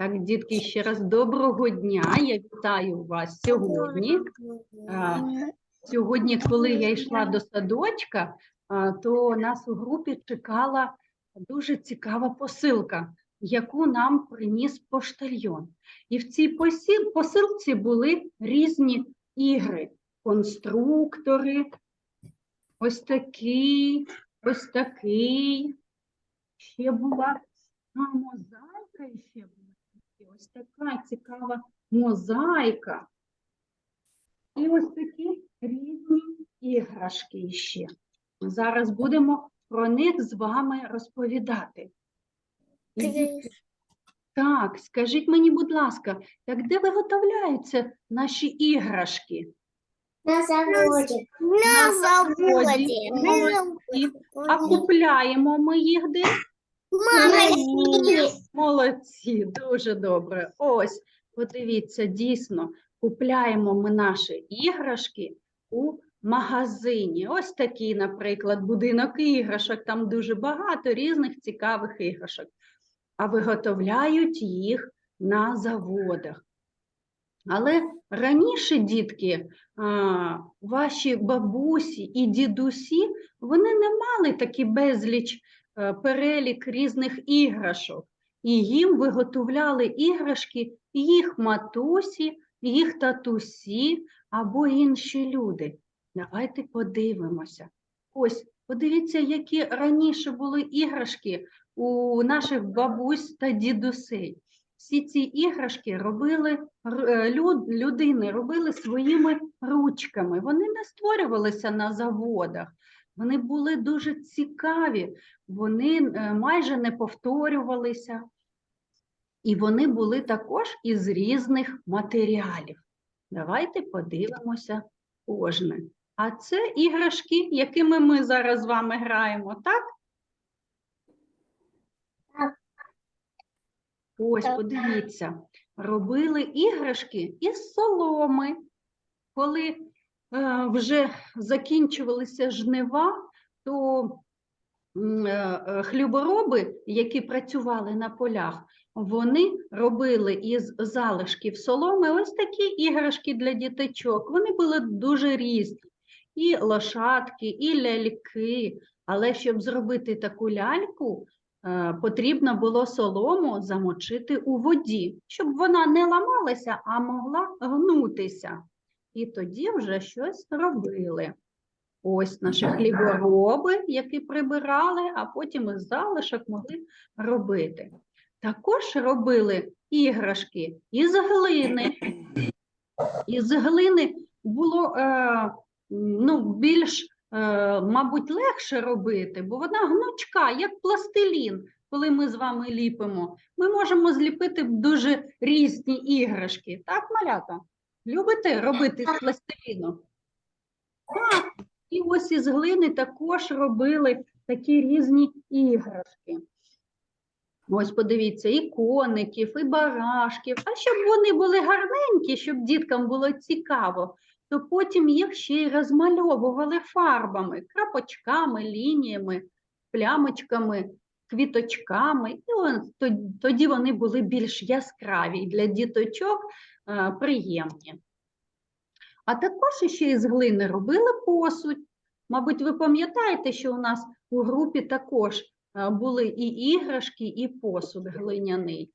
Так, дітки, ще раз доброго дня. Я вітаю вас сьогодні. Сьогодні, коли я йшла до садочка, то нас у групі чекала дуже цікава посилка, яку нам приніс поштальйон. І в цій посилці були різні ігри, конструктори, ось такий, ось такий. Ще була мозаїка ще була. Ось така цікава мозаїка. І ось такі різні іграшки ще. Зараз будемо про них з вами розповідати. І Так, скажіть мені, будь ласка, так де виготовляються наші іграшки? На заводі. На На заводі. А купляємо ми їх де? Магазині. Молодці, дуже добре. Ось, подивіться, дійсно, купляємо ми наші іграшки у магазині. Ось такий, наприклад, будинок іграшок. Там дуже багато різних цікавих іграшок. А виготовляють їх на заводах. Але раніше, дітки, ваші бабусі і дідусі, вони не мали такі безліч перелік різних іграшок. І їм виготовляли іграшки їх матусі, їх татусі або інші люди. Давайте подивимося. Ось, подивіться, які раніше були іграшки у наших бабусь та дідусей. Всі ці іграшки робили е, люд, людини, робили своїми ручками. Вони не створювалися на заводах. Вони були дуже цікаві, вони е, майже не повторювалися. І вони були також із різних матеріалів. Давайте подивимося кожне. А це іграшки, якими ми зараз з вами граємо, так? Так. Ось, подивіться, робили іграшки із соломи. Коли вже закінчувалися жнива, то е, е, хлібороби, які працювали на полях, вони робили із залишків соломи ось такі іграшки для діточок. Вони були дуже різні. І лошадки, і ляльки. Але щоб зробити таку ляльку, е, потрібно було солому замочити у воді, щоб вона не ламалася, а могла гнутися. І тоді вже щось робили. Ось наші хлібороби, які прибирали, а потім із залишок могли робити. Також робили іграшки із глини. Із глини було е, ну, більш, е, мабуть, легше робити, бо вона гнучка, як пластилін. Коли ми з вами ліпимо, ми можемо зліпити дуже різні іграшки. Так, малята? Любите робити з пластиліну? Так, і ось із глини також робили такі різні іграшки. Ось подивіться, і коників, і барашків. А щоб вони були гарненькі, щоб діткам було цікаво, то потім їх ще й розмальовували фарбами, крапочками, лініями, плямочками, квіточками. І тоді вони були більш яскраві і для діточок приємні. А також ще із глини робили посуд. Мабуть, ви пам'ятаєте, що у нас у групі також е, були і іграшки, і посуд глиняний.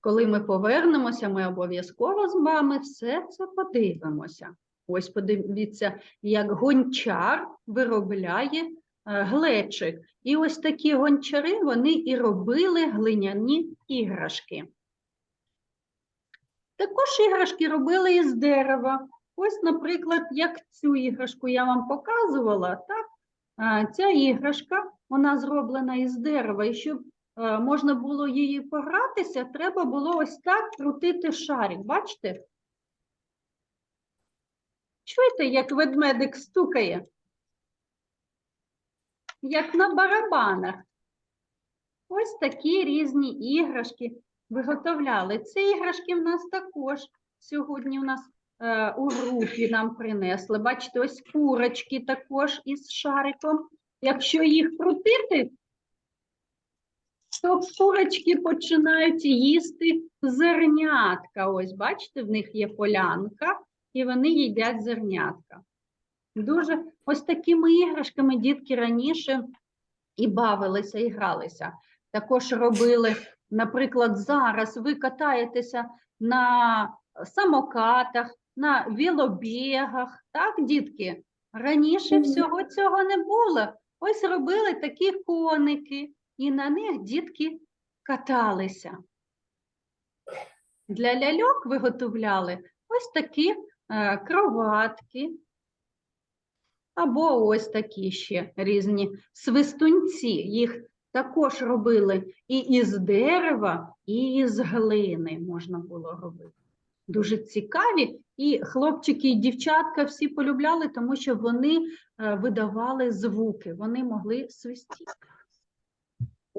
Коли ми повернемося, ми обов'язково з вами все це подивимося. Ось подивіться, як гончар виробляє е, глечик. І ось такі гончари вони і робили глиняні іграшки. Також іграшки робили із дерева. Ось, наприклад, як цю іграшку я вам показувала, так? Ця іграшка, вона зроблена із дерева, і щоб е, можна було її погратися, треба було ось так крутити шарик. Бачите? Чуєте, як ведмедик стукає? Як на барабанах. Ось такі різні іграшки виготовляли. Ці іграшки в нас також сьогодні у нас е, у групі нам принесли. Бачите, ось курочки також із шариком. Якщо їх крутити, то курочки починають їсти зернятка. Ось, бачите, в них є полянка, і вони їдять зернятка. Дуже ось такими іграшками дітки раніше і бавилися, і гралися. Також робили, наприклад, зараз ви катаєтеся на самокатах, на велобігах, так, дітки? Раніше всього цього не було. Ось робили такі коники, і на них дітки каталися. Для ляльок виготовляли ось такі е, кроватки, або ось такі ще різні свистунці. Їх також робили і із дерева, і із глини можна було робити. Дуже цікаві, і хлопчики, і дівчатка всі полюбляли, тому що вони е, видавали звуки, вони могли свистіти.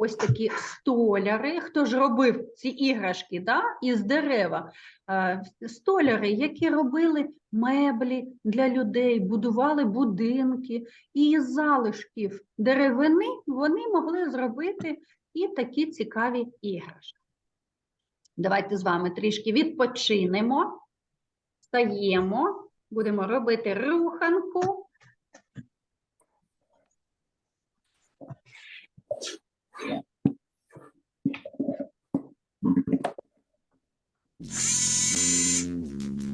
Ось такі столяри. Хто ж робив ці іграшки да? із дерева? Е, Столяри, які робили меблі для людей, будували будинки, і із залишків деревини вони могли зробити і такі цікаві іграшки. Давайте з вами трішки відпочинемо, встаємо, будемо робити руханку. Thank you.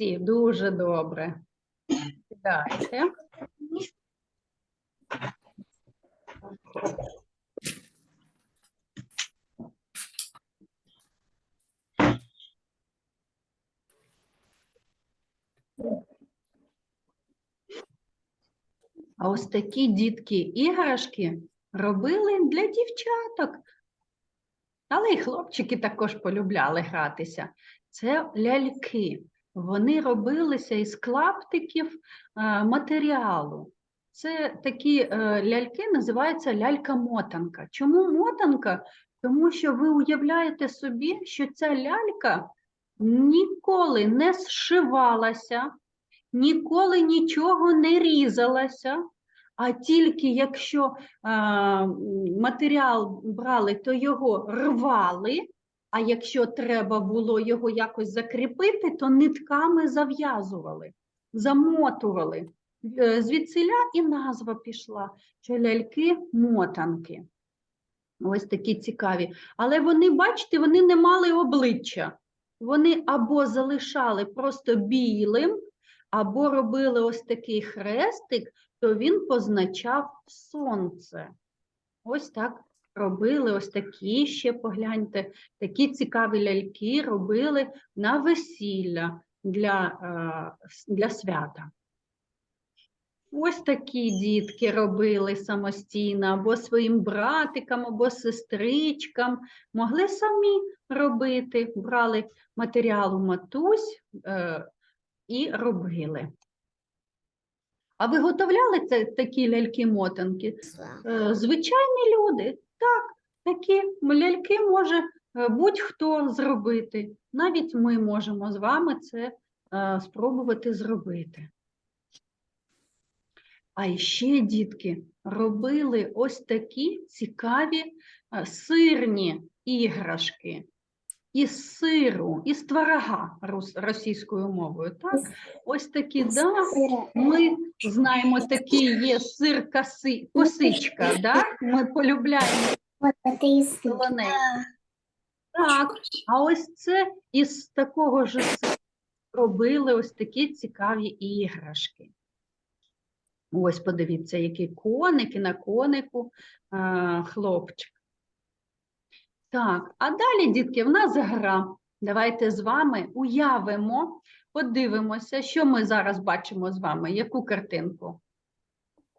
Молодці, дуже добре. Сідайте. А ось такі дітки іграшки робили для дівчаток. Але і хлопчики також полюбляли гратися. Це ляльки. Вони робилися із клаптиків е, матеріалу. Це такі е, ляльки називаються лялька-мотанка. Чому мотанка? Тому що ви уявляєте собі, що ця лялька ніколи не зшивалася, ніколи нічого не різалася, а тільки якщо а, матеріал брали, то його рвали, а якщо треба було його якось закріпити, то нитками зав'язували, замотували. Е, Звідсиля і назва пішла, що ляльки-мотанки. Ось такі цікаві. Але вони, бачите, вони не мали обличчя. Вони або залишали просто білим, або робили ось такий хрестик, то він позначав сонце. Ось так робили, ось такі ще, погляньте, такі цікаві ляльки робили на весілля для, е, для свята. Ось такі дітки робили самостійно, або своїм братикам, або сестричкам. Могли самі робити, брали матеріал у матусь е, і робили. А виготовляли це такі ляльки-мотанки? Е, Звичайні люди, так, такі ляльки може е, будь-хто зробити. Навіть ми можемо з вами це е, спробувати зробити. А ще, дітки, робили ось такі цікаві е, сирні іграшки із сиру, із творога російською мовою. Так? Ось такі, да, ми знаємо, такий є сир коси, косичка, да? ми полюбляємо Вот это и сын. солоне. Так, а ось це із такого ж сиру робили ось такі цікаві іграшки. Ось подивіться, які коники на конику а, хлопчик. Так, а далі, дітки, в нас гра. Давайте з вами уявимо, подивимося, що ми зараз бачимо з вами. Яку картинку?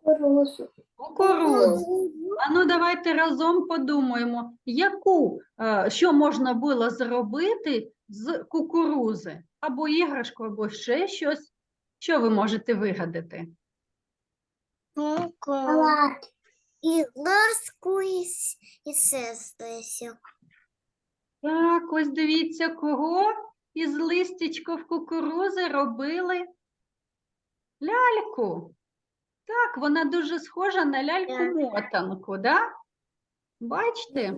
Кукурузу. Кукурудзу. А ну давайте разом подумаємо, яку, е, що можна було зробити з кукурузи? Або іграшку, або ще щось. Що ви можете вигадати? Салат. И ласку, и, с-. Так, ось дивіться, кого із листячків кукурузи робили ляльку. Так, вона дуже схожа на ляльку-мотанку, да? Бачите?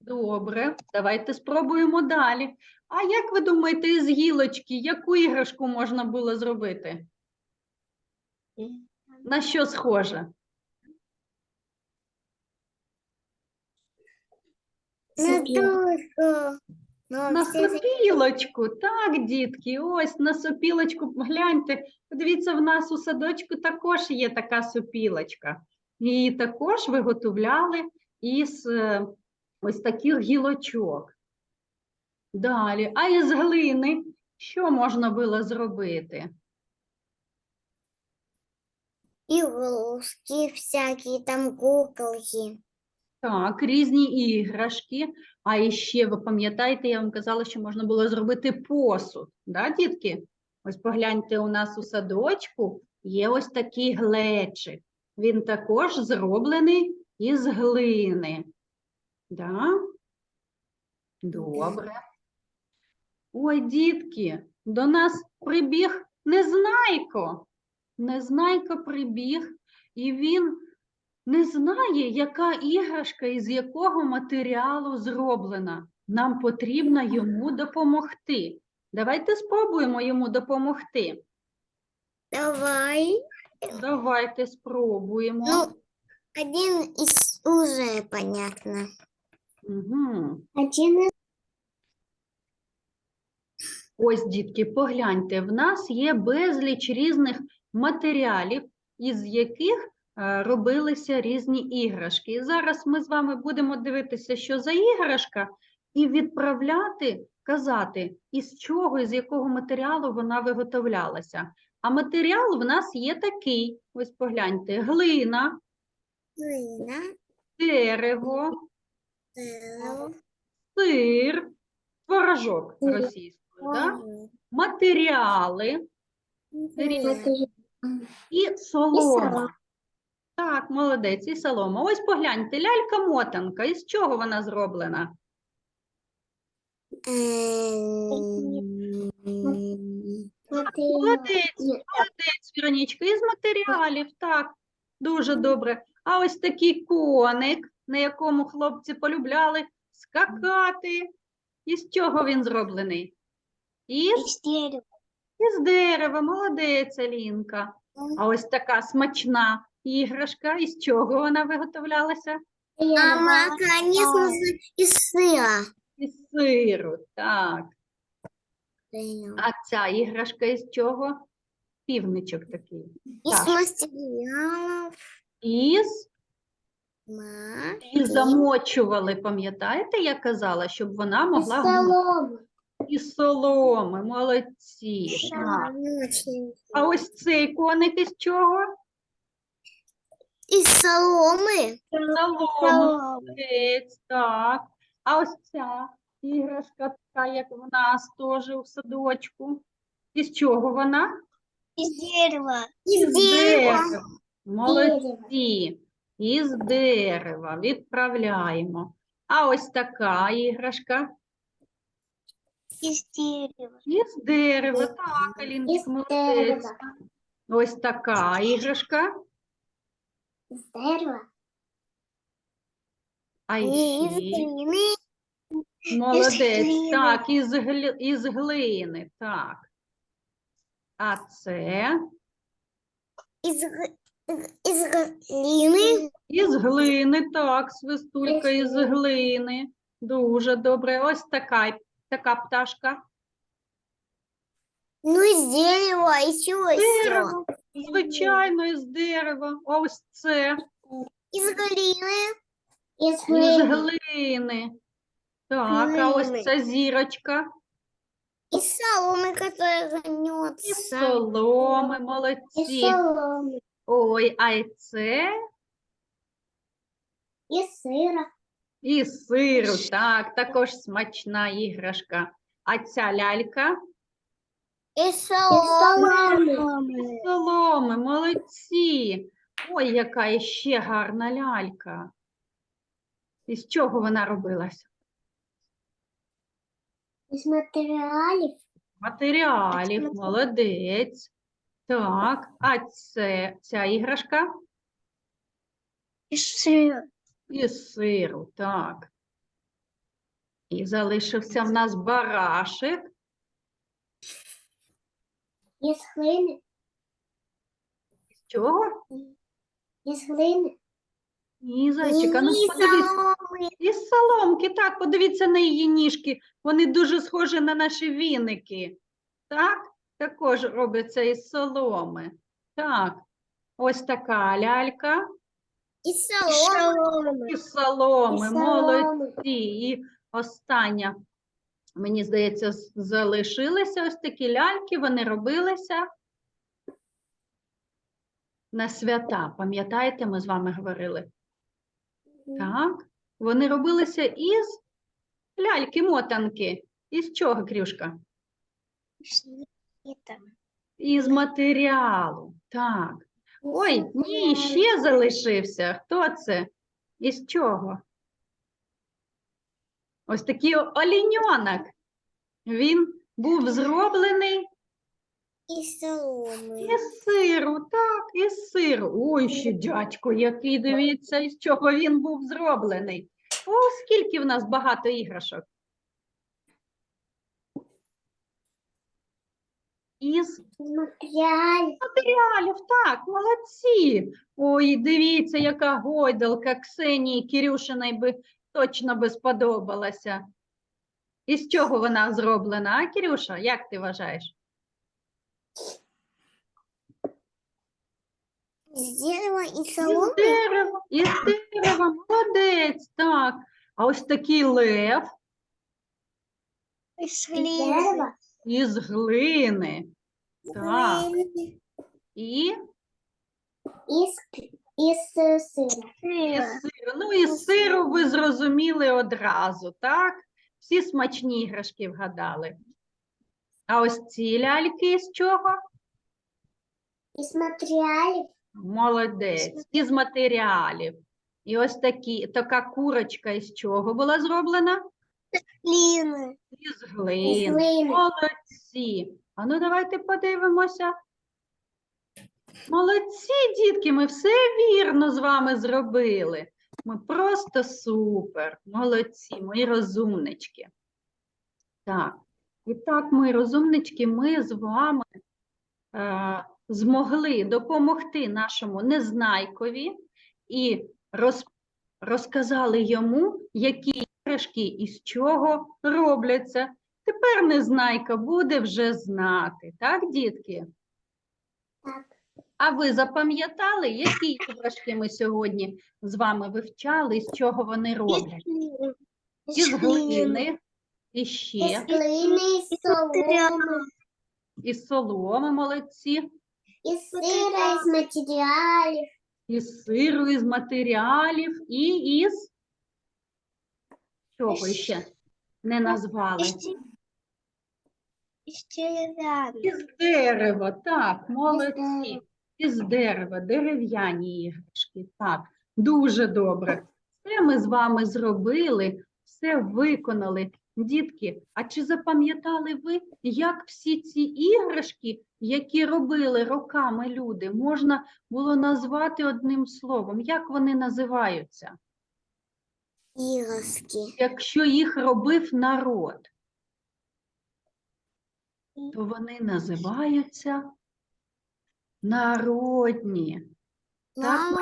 Добре, давайте спробуємо далі. А як ви думаєте, із гілочки, яку іграшку можна було зробити? На що схоже? На На сопілочку, так, дітки, ось на сопілочку, гляньте, подивіться, в нас у садочку також є така сопілочка. Її також виготовляли із е, ось таких гілочок. Далі, а із глини що можна було зробити? игрушки всякие, там куколки. Так, різні іграшки. А іще, ви пам'ятаєте, я вам казала, що можна було зробити посуд, да, дітки? Ось погляньте, у нас у садочку є ось такий глечик. Він також зроблений із глини. Да? Добре. Ой, дітки, до нас прибіг Незнайко. Незнайко прибіг, і він не знає, яка іграшка із якого матеріалу зроблена. Нам потрібно йому допомогти. Давайте спробуємо йому допомогти. Давай. Давайте спробуємо. Ну, один из уже понятно. Угу. Один Ось, дітки, погляньте, в нас є безліч різних матеріалів, із яких робилися різні іграшки. І зараз ми з вами будемо дивитися, що за іграшка, і відправляти, казати, із чого, із якого матеріалу вона виготовлялася. А матеріал в нас є такий: ось погляньте: глина, глина, дерево, дерево, сир, творожок російською. Да? Матеріали. І солома. Так, молодець, і солома. Ось погляньте, лялька-мотанка. Із чого вона зроблена? Молодець, молодець, Віронічка, із матеріалів. Так, дуже добре. А ось такий коник, на якому хлопці полюбляли скакати. Із чого він зроблений? Із, дерева. із дерева, молодець, Алінка. А ось така смачна іграшка. Із чого вона виготовлялася? А конечно же, из сыра. Із сиру, так. А ця іграшка із чого? Півничок такий. Из Так. Із ма- і замочували, пам'ятаєте, я казала, щоб вона могла гнути. із соломи. Молодці. Так. А ось цей коник із чого? Из соломы. Солома. Молодець, так. А ось ця іграшка, така, як в нас теж у садочку. Із чого вона? Из дерева. Із дерева. Молодці. Із дерева. Відправляємо. А ось така іграшка. Из дерева. Із дерева. Так, Аліночка, Із молодець. дерева. Ось така іграшка. З дерева. А І з ще глини. молодець, глини. так, із, гли... із глини, так. А це Із, г- із глини. із глини, так, свистулька із глини. Дуже добре. Ось така, така пташка. Ну, із дерева, і що Дерево. Звичайно, із дерева. Ось це. Із глини. Із Із глини. Так, а ось Глини. ця зірочка. Із соломи, гнется. Із соломи, Із молодці. соломи. Ой, а й це Із сира. і сиру. Так, також смачна іграшка. А ця лялька Із соломи. із соломи, молодці. Ой, яка іще гарна лялька. Із чого вона робилася? Із матеріалів. Матеріалів, молодець. Так, а це ця іграшка Із сира. із сиру, так. І залишився в нас барашек. Із глини. З чого? Із глини. Ні, зайчика, ну подивись. соломи. Із соломки, так, подивіться на її ніжки. Вони дуже схожі на наші віники. Так, також робляться із соломи. Так, ось така лялька Із соломи. із соломи, Із молодці. І остання, мені здається, залишилися ось такі ляльки, вони робилися на свята. Пам'ятаєте, ми з вами говорили? Так, вони робилися із ляльки-мотанки. Із чого, Крюшка? Із матеріалу. Так. Ой, ні, ще залишився. Хто це? Із чого? Ось такий оліньонок. Він був зроблений Із соломи. із сиру, так, із сиру. Ой, ще дядько, який дивіться, із чого він був зроблений. О, скільки в нас багато іграшок. Із матеріалів. матеріалів, так, молодці. Ой, дивіться, яка гойдалка Ксенії Кирюшиної би точно би сподобалася. Із чого вона зроблена, а, Кирюша, як ти вважаєш? Із дерева і Із соломи. дерева, із дерева, молодець, так. А ось такий лев Із дерева. із глини. Так. І Із, із сира. із сиру. Ну, із сиру ви зрозуміли одразу, так? Всі смачні іграшки вгадали. А ось ці ляльки з чого? Із матеріалів. Молодець, із матеріалів. І ось такі, така курочка із чого була зроблена? Глини. Із Із глини. глини. Молодці. А ну давайте подивимося. Молодці, дітки, ми все вірно з вами зробили. Ми просто супер. Молодці, мої розумнички. Так, і так, мої розумнички, ми з вами е, змогли допомогти нашому незнайкові і роз, розказали йому, які іграшки і з чого робляться. Тепер незнайка буде вже знати, так, дітки? А ви запам'ятали, які іграшки ми сьогодні з вами вивчали, і з чого вони роблять? Із глини, і Із глини, із соломи. із соломи молодці, Із сира, із матеріалів. із сиру, із матеріалів і із чого ще не назвали? Із дерева, так, молодці. Із дерева, дерев'яні іграшки. Так, дуже добре. Все ми з вами зробили, все виконали. Дітки, а чи запам'ятали ви, як всі ці іграшки, які робили роками люди, можна було назвати одним словом? Як вони називаються, Игрушки. якщо їх робив народ? То вони називаються народні. Так,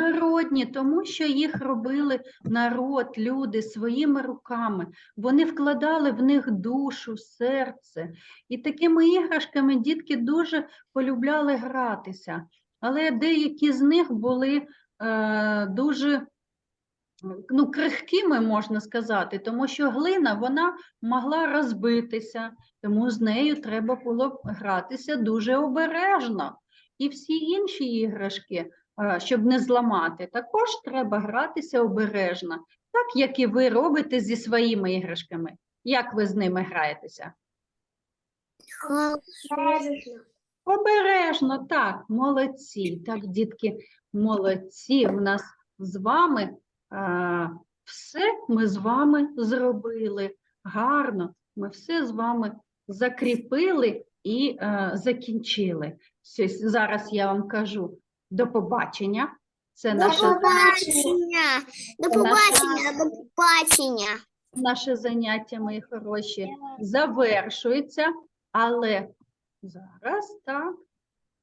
Народні, тому що їх робили народ, люди своїми руками. Вони вкладали в них душу, серце. І такими іграшками дітки дуже полюбляли гратися. Але деякі з них були е, дуже ну, крихкими, можна сказати, тому що глина вона могла розбитися, тому з нею треба було гратися дуже обережно. І всі інші іграшки, щоб не зламати, також треба гратися обережно, так як і ви робите зі своїми іграшками. Як ви з ними граєтеся? Хорошо. Обережно, так, молодці. Так, дітки, молодці. У нас з вами все ми з вами зробили гарно. Ми все з вами закріпили і а, закінчили. Зараз я вам кажу до побачення. Це До наше, побачення. До побачення. До побачення. наше заняття, мої хороші, завершується, але зараз так.